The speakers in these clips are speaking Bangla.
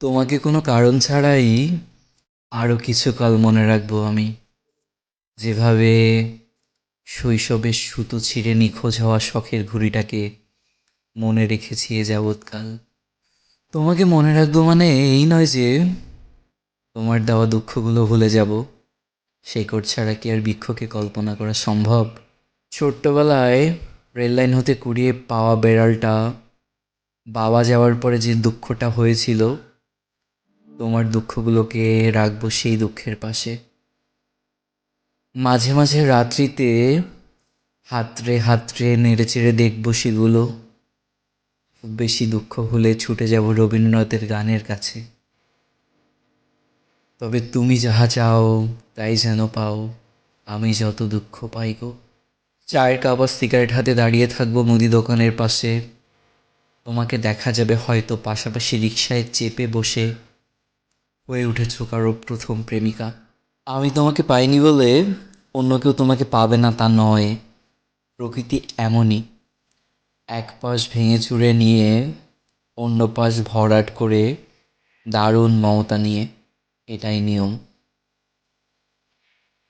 তোমাকে কোনো কারণ ছাড়াই আরও কিছুকাল মনে রাখব আমি। যেভাবে শৈশবের সুতো ছিঁড়ে নিখোঁজ হওয়া শখের ঘুড়িটাকে মনে রেখেছি এ যাবৎকাল। তোমাকে মনে রাখব মানে এই নয় যে তোমার দেওয়া দুঃখগুলো ভুলে যাব। শেকড় ছাড়া কি আর বৃক্ষকে কল্পনা করা সম্ভব? ছোট্টবেলায় রেললাইন হতে কুড়িয়ে পাওয়া বেড়ালটা বাবা যাওয়ার পরে যে দুঃখটা হয়েছিল তোমার দুঃখগুলোকে রাখব সেই দুঃখের পাশে। মাঝে মাঝে রাত্রিতে হাতড়ে হাতড়ে নেড়ে চেড়ে দেখব সেগুলো। খুব বেশি দুঃখ হলে ছুটে যাব রবীন্দ্রনাথের গানের কাছে। তবে তুমি যাহা চাও, তাই যেন পাও। আমি যত দুঃখ পাই গো। চায়ের কাপ সিগারেট হাতে দাঁড়িয়ে থাকব মুদি দোকানের পাশে। তোমাকে দেখা যাবে হয়তো পাশাপাশি রিক্সায় চেপে বসে। হয়ে উঠেছ কারও প্রথম প্রেমিকা। আমি তোমাকে পাইনি বলে অন্য কেউ তোমাকে পাবে না তা নয়। প্রকৃতি এমনই। এক পাশ ভেঙে চুড়ে নিয়ে অন্য পাশ ভরাট করে দারুণ মমতা নিয়ে, এটাই নিয়ম।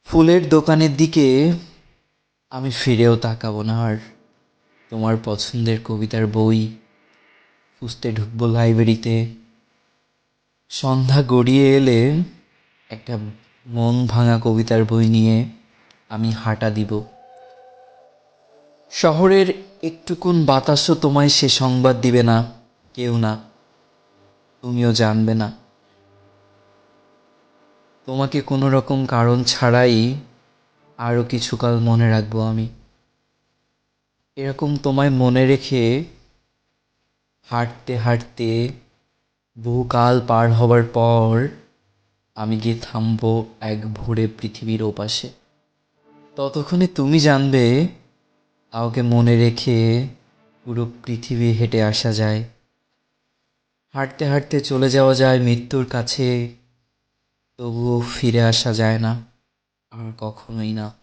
ফুলের দোকানের দিকে আমি ফিরেও তাকাবো না আর। তোমার পছন্দের কবিতার বই খুঁজতে ঢুকবো লাইব্রেরিতে সন্ধ্যা গড়িয়ে এলে একটা মন ভাঙা কবিতার বই নিয়ে আমি হাঁটা দিব। শহরের একটুকুন বাতাসও তোমায় সে সংবাদ দিবে না, কেউ না। তুমিও জানবে না। তোমাকে কোনো রকম কারণ ছাড়াই আরও কিছুকাল মনে রাখব আমি। এরকম তোমায় মনে রেখে হাঁটতে হাঁটতে বহুকাল পার হবার পর আমি গিয়ে থামব এক ভোরে পৃথিবীর ওপাশে। ততক্ষণে তুমি জানবে, কাউকে মনে রেখে পুরো পৃথিবী হেঁটে আসা যায়। হাঁটতে হাঁটতে চলে যাওয়া যায় মৃত্যুর কাছে, তবুও ফিরে আসা যায় না, আর কখনোই না।